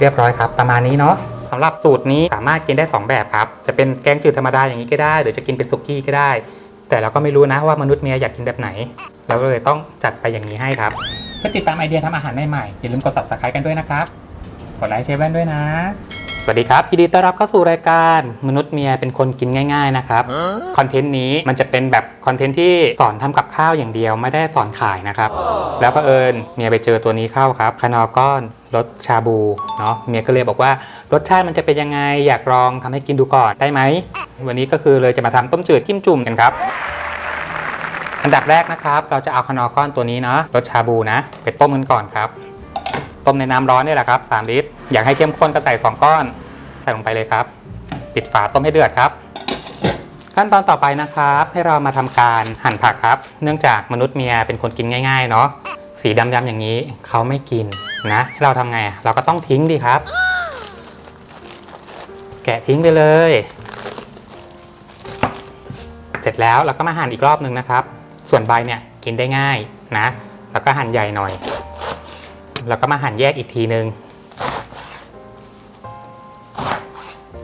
เรียบร้อยครับ ประมาณนี้เนาะสำหรับสูตรนี้สามารถกินได้ 2 แบบครับ จะเป็นแกงจืดธรรมดาอย่างนี้ก็ได้ หรือจะกินเป็นสุกี้ก็ได้ แต่เราก็ไม่รู้นะว่ามนุษย์เมียอยากกินแบบไหน เราก็เลยต้องจัดไปอย่างนี้ให้ครับ เพื่อติดตามไอเดียทำอาหารใหม่ๆอย่าลืมกด subscribe กันด้วยนะครับ กดไลค์แชร์แว่นด้วยนะสวัสดีครับยินดีต้อนรับเข้าสู่รายการมนุษย์เมียเป็นคนกินง่าย ๆนะครับคอนเทนต์นี้มันจะเป็นแบบคอนเทนต์ที่สอนทำกับข้าวอย่างเดียวไม่ได้สอนขายนะครับ แล้วก็เผอิญเมียไปเจอตัวนี้เข้าครับคานอก้อนรสชาบูเนาะเมียก็เลยบอกว่ารสชาติมันจะเป็นยังไงอยากลองทำให้กินดูก่อนได้ไหมวันนี้ก็คือเลยจะมาทำต้มจืดจิ้มจุ่มกันครับอันดับแรกนะครับ เราจะเอาคานอก้อนตัวนี้เนาะรสชาบูนะ ไปต้มกันก่อนครับ ต้มในน้ำร้อนนี่แหละครับ3ลิตร อยากให้เข้มข้นก็ใส่ 2 ก้อน ใส่ลงไปเลยครับ ปิดฝาต้มให้เดือดครับ ขั้นตอนต่อไปนะครับ ให้เรามาทำการหั่นผักครับ เนื่องจากมนุษย์เมียเป็นคนกินง่ายๆเนาะ สีดำๆอย่างนี้เขาไม่กินนะให้เราทำไง เราก็ต้องทิ้งดีครับ แกะทิ้งไปเลย เสร็จแล้วเราก็มาหั่นอีกรอบหนึ่งนะครับ ส่วนใบเนี่ยกินได้ง่ายนะ แล้วก็หั่นใหญ่หน่อย แล้วก็มาหั่นแยกอีกทีนึง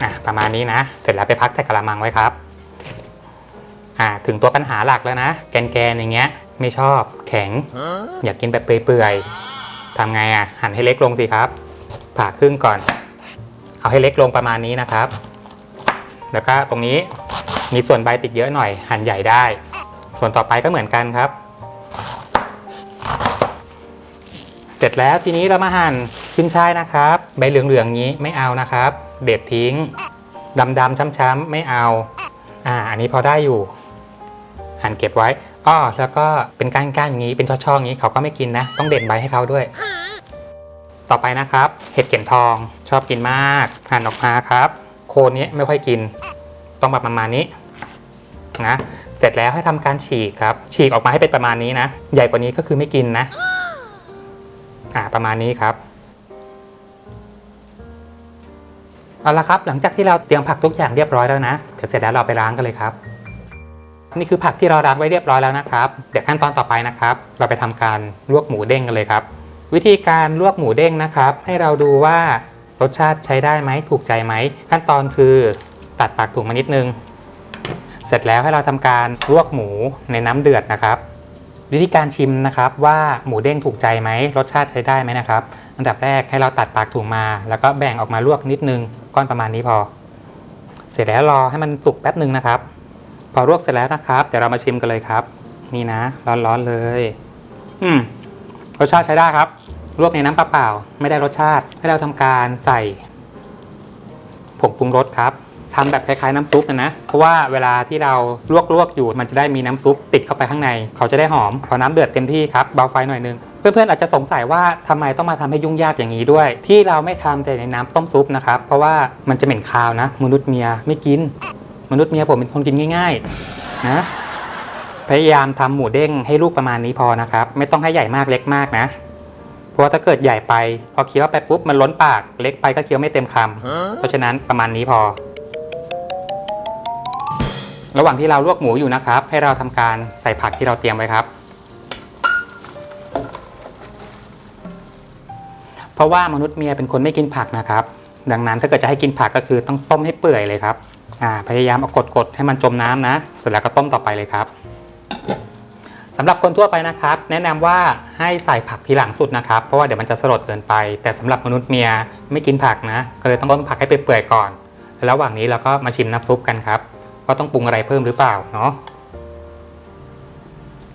อะประมาณนี้นะ เสร็จแล้วไปพักใส่กระมังไว้ครับอ่าถึงตัวปัญหาหลักแล้วนะ แกนๆอย่างเงี้ย ไม่ชอบแข็ง อยากกินแบบเปื่อยๆทำไงอะ หั่นให้เล็กลงสิครับผ่าครึ่งก่อน เอาให้เล็กลงประมาณนี้นะครับ แล้วก็ตรงนี้มีส่วนใบติดเยอะหน่อย หั่นใหญ่ได้ ส่วนต่อไปก็เหมือนกันครับ เสร็จแล้วทีนี้เรามาหั่นขึ้นช่ายนะครับ ใบเหลืองๆนี้ไม่เอานะครับ เด็ดทิ้งดำๆช้ำๆไม่เอา อ่า อันนี้พอได้อยู่ หั่นเก็บไว้อ้อแล้วก็เป็นก้านๆอย่างนี้เป็นช่อๆอย่างนี้เขาก็ไม่กินนะ ต้องเด็ดใบให้เขาด้วย ต่อไปนะครับ เห็ดเข็มทองชอบกินมากหั่นออกมาครับ โคนนี้ไม่ค่อยกิน ต้องแบบประมาณนี้นะเสร็จแล้วให้ทำการฉีกครับ ฉีกออกมาให้เป็นประมาณนี้นะ ใหญ่กว่านี้ก็คือไม่กินนะ อ่าประมาณนี้ครับเอาละครับหลังจากที่เราเตรียมผักทุกอย่างเรียบร้อยแล้วนะเดี๋ยวเสร็จแล้วเราไปล้างกันเลยครับ นี่คือผักที่เราล้างไว้เรียบร้อยแล้วนะครับเดี๋ยวขั้นตอนต่อไปนะครับ เราไปทำการลวกหมูเด้งกันเลยครับ วิธีการลวกหมูเด้งนะครับ ให้เราดูว่ารสชาติใช้ได้ไหมถูกใจไหม ขั้นตอนคือตัดปากถุงมานิดนึง เสร็จแล้วให้เราทำการลวกหมูในน้ำเดือดนะครับ วิธีการชิมนะครับว่าหมูเด้งถูกใจไหมรสชาติใช้ได้ไหมนะครับ อันดับแรกให้เราตัดปากถุงมา แล้วก็แบ่งออกมาลวกนิดนึงก้อนประมาณนี้พอ เสร็จแล้วรอให้มันสุกแป๊บหนึ่งนะครับ พอลวกเสร็จแล้วนะครับเดี๋ยวเรามาชิมกันเลยครับ นี่นะ ร้อนๆเลย อืมรสชาติใช้ได้ครับลวกในน้ำเปล่าไม่ได้รสชาติให้เราทำการใส่ผงปรุงรสครับ ทำแบบคล้ายๆน้ำซุปนะนะ เพราะว่าเวลาที่เราลวกๆอยู่มันจะได้มีน้ำซุปติดเข้าไปข้างใน เขาจะได้หอม พอน้ำเดือดเต็มที่ครับเบาไฟหน่อยนึงเพื่อนๆอาจจะสงสัยว่าทำไมต้องมาทำให้ยุ่งยากอย่างนี้ด้วย ที่เราไม่ทำแต่ในน้ำต้มซุปนะครับเพราะว่ามันจะเหม็นคาวนะ มนุษย์เมียไม่กิน มนุษย์เมียผมเป็นคนกินง่าย ๆ นะพยายามทำหมูเด้งให้ลูกประมาณนี้พอนะครับ ไม่ต้องให้ใหญ่มากเล็กมากนะเพราะว่าถ้าเกิดใหญ่ไป พอเคี้ยวไปปุ๊บมันล้นปากเล็กไปก็เคี้ยวไม่เต็มคำเพราะฉะนั้นประมาณนี้พอ ระหว่างที่เราลวกหมูอยู่นะครับ ให้เราทำการใส่ผักที่เราเตรียมไว้ครับ เพราะว่ามนุษย์เมียเป็นคนไม่กินผักนะครับ ดังนั้นถ้าเกิดจะให้กินผักก็คือต้องต้มให้เปื่อยเลยครับพยายามเอากดๆให้มันจมน้ำนะ เสร็จแล้วก็ต้มต่อไปเลยครับสำหรับคนทั่วไปนะครับ แนะนำว่าให้ใส่ผักทีหลังสุดนะครับ เพราะว่าเดี๋ยวมันจะสลดเกินไป แต่สำหรับมนุษย์เมียไม่กินผักนะ ก็เลยต้องต้มผักให้เปื่อยๆก่อน แล้วระหว่างนี้เราก็มาชิมน้ำซุปกันครับ ว่าต้องปรุงอะไรเพิ่มหรือเปล่าเนาะ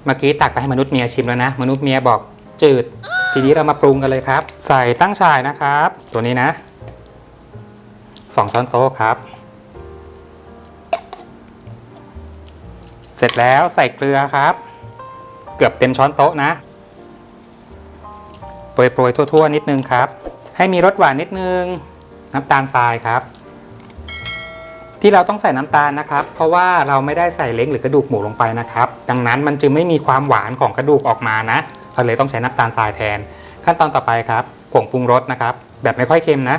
เมื่อกี้ตักไปให้มนุษย์เมียชิมแล้วนะ มนุษย์เมียบอกจืด ทีนี้เรามาปรุงกันเลยครับ ใส่ตั้งฉ่ายนะครับ ตัวนี้นะสองช้อนโต๊ะครับ เสร็จแล้วใส่เกลือครับ เกือบเต็มช้อนโต๊ะนะโปรยๆทั่ว ๆ นิดนึงครับ ให้มีรสหวานนิดนึง น้ำตาลทรายครับ ที่เราต้องใส่น้ำตาลนะครับ เพราะว่าเราไม่ได้ใส่เล้งหรือกระดูกหมูลงไปนะครับ ดังนั้นมันจึงไม่มีความหวานของกระดูกออกมานะเราเลยต้องใช้น้ำตาลทรายแทน ขั้นตอนต่อไปครับผงปรุงรสนะครับ แบบไม่ค่อยเค็มนะ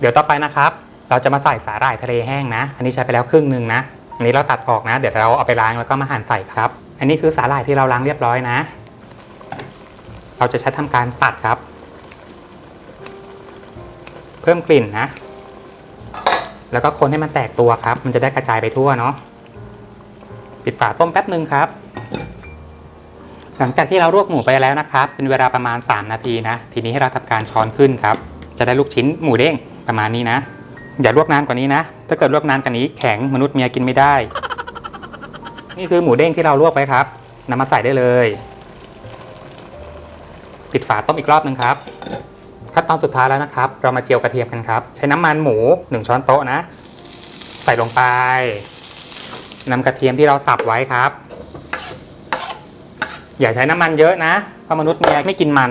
เดี๋ยวต่อไปนะครับ เราจะมาใส่สาหร่ายทะเลแห้งนะ อันนี้ใช้ไปแล้วครึ่งหนึ่งนะอันนี้เราตัดออกนะ เดี๋ยวเราเอาไปล้างแล้วก็มาหั่นใส่ครับ อันนี้คือสาหร่ายที่เราล้างเรียบร้อยนะ เราจะใช้ทำการตัดครับ เพิ่มกลิ่นนะ แล้วก็คนให้มันแตกตัวครับ มันจะได้กระจายไปทั่วเนาะปิดฝาต้มแป๊บหนึ่งครับ หลังจากที่เราลวกหมูไปแล้วนะครับ เป็นเวลาประมาณ 3 นาทีนะ ทีนี้ให้เราทำการช้อนขึ้นครับ จะได้ลูกชิ้นหมูเด้งประมาณนี้นะ อย่าลวกนานกว่านี้นะ ถ้าเกิดลวกนานกว่านี้แข็งมนุษย์เมียกินไม่ได้ นี่คือหมูเด้งที่เราลวกไว้ครับนำมาใส่ได้เลย ปิดฝาต้มอีกรอบหนึ่งครับ ขั้นตอนสุดท้ายแล้วนะครับ เรามาเจียวกระเทียมกันครับ ใช้น้ำมันหมู 1 ช้อนโต๊ะนะ ใส่ลงไปนำกระเทียมที่เราสับไว้ครับ อย่าใช้น้ำมันเยอะนะเพราะมนุษย์เมียไม่กินมัน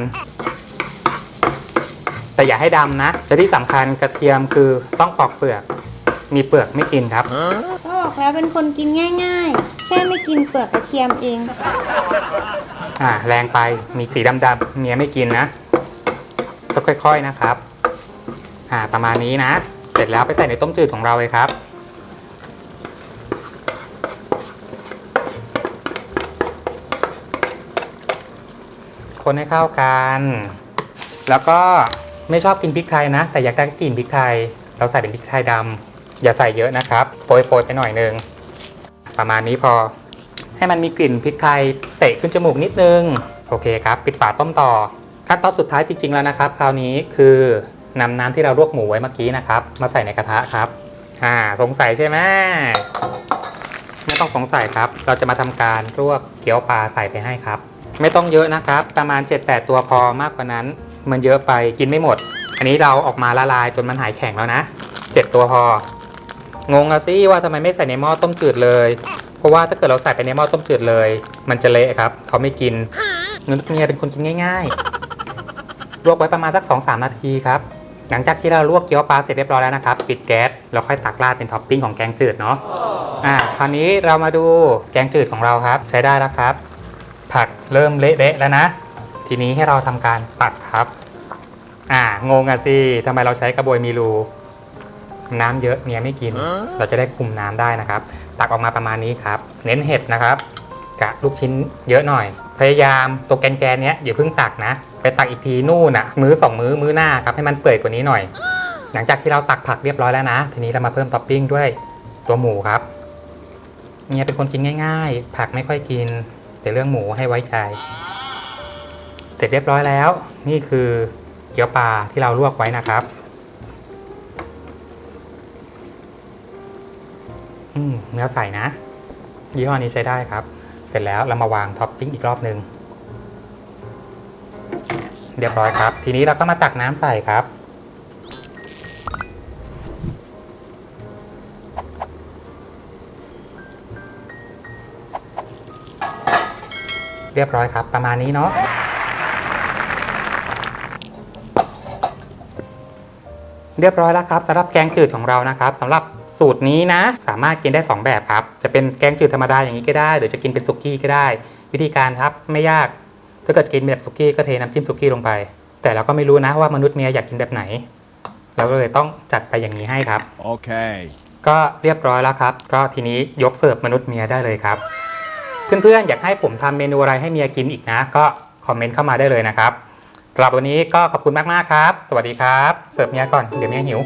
แต่อย่าให้ดำนะและที่สำคัญกระเทียมคือต้องปอกเปลือก มีเปลือกไม่กินครับก็บอกแล้วเป็นคนกินง่ายๆ แค่ไม่กินเปลือกกระเทียมเอง อ่าแรงไปมีสีดำๆเมียไม่กินนะ ต้องค่อย ๆนะครับ อ่าประมาณนี้นะ เสร็จแล้วไปใส่ในต้มจืดของเราเลยครับ คนให้เข้ากัน แล้วก็ไม่ชอบกินพริกไทยนะ แต่อยากได้กลิ่นพริกไทย เราใส่เป็นพริกไทยดำอย่าใส่เยอะนะครับโปรยๆไปหน่อยนึงประมาณนี้พอ ให้มันมีกลิ่นพริกไทยเตะขึ้นจมูกนิดนึง โอเคครับ ปิดฝาต้มต่อ ขั้นตอนสุดท้ายจริง ๆ แล้วนะครับ คราวนี้คือนำน้ำที่เราลวกหมูไว้เมื่อกี้นะครับ มาใส่ในกระทะครับอ่าสงสัยใช่ไหมไม่ต้องสงสัยครับ เราจะมาทำการลวกเกี๊ยวปลาใส่ไปให้ครับ ไม่ต้องเยอะนะครับ ประมาณ 7-8 ตัวพอมากกว่านั้น มันเยอะไปกินไม่หมด อันนี้เราออกมาละลายจนมันหายแข็งแล้วนะ 7 ตัวพอ งงอะสิว่าทำไมไม่ใส่ในหม้อต้มจืดเลย เพราะว่าถ้าเกิดเราใส่ไปในหม้อต้มจืดเลย มันจะเละครับ เขาไม่กินนุษย์เมียเป็นคนกินง่าย ๆ ลวกไว้ประมาณสัก 2-3 นาทีครับ หลังจากที่เราลวกเกี๊ยวปลาเสร็จเรียบร้อยแล้วนะครับ ปิดแก๊สแล้วค่อยตักราดเป็นท็อปปิ้งของแกงจืดเนาะอ่าคราวนี้เรามาดูแกงจืดของเราครับ ใช้ได้แล้วครับ ผักเริ่มเละๆแล้วนะ ทีนี้ให้เราทำการตักครับ อ่างงอะสิทำไมเราใช้กระบวยมีรูน้ำเยอะเมียไม่กิน เราจะได้คุมน้ำได้นะครับ ตักออกมาประมาณนี้ครับ เน้นเห็ดนะครับกะลูกชิ้นเยอะหน่อย ยายามตัวแกนๆเนี้ยอย่าเพิ่งตักนะ ไปตักอีกทีนู่นน่ะ มื้อสองมื้อมื้อหน้าครับให้มันเปื่อยกว่านี้หน่อย หลังจากที่เราตักผักเรียบร้อยแล้วนะ ทีนี้เรามาเพิ่มท็อปปิ้งด้วยตัวหมูครับเมียเป็นคนกินง่าย ๆ ผักไม่ค่อยกิน แต่เรื่องหมูให้ไว้ใจ เสร็จเรียบร้อยแล้ว นี่คือเกี๊ยวปลาที่เราลวกไว้นะครับอืมเนื้อใสนะ ยี่ห้อนี้ใช้ได้ครับ สร็จแล้วเรามาวางท็อปปิ้งอีกรอบหนึ่งเรียบร้อยครับ ทีนี้เราก็มาตักน้ำใส่ครับ เรียบร้อยครับ ประมาณนี้เนาะ เรียบร้อยแล้วครับสำหรับแกงจืดของเรานะครับสำหรับสูตรนี้นะ สามารถกินได้ 2 แบบครับ จะเป็นแกงจืดธรรมดาอย่างนี้ก็ได้ หรือจะกินเป็นสุกี้ก็ได้ วิธีการครับไม่ยากถ้าเกิดกินแบบสุกี้ก็เทน้ำจิ้มสุกี้ลงไป แต่เราก็ไม่รู้นะว่ามนุษย์เมียอยากกินแบบไหน เราก็เลยต้องจัดไปอย่างนี้ให้ครับ Okay. ก็เรียบร้อยแล้วครับ ก็ทีนี้ยกเสิร์ฟมนุษย์เมียได้เลยครับ เพื่อนๆอยากให้ผมทำเมนูอะไรให้เมียกินอีกนะ ก็คอมเมนต์เข้ามาได้เลยนะครับ สำหรับวันนี้ก็ขอบคุณมาก ๆ ครับ สวัสดีครับ เสิร์ฟเมียก่อน เดี๋ยวเมียหิว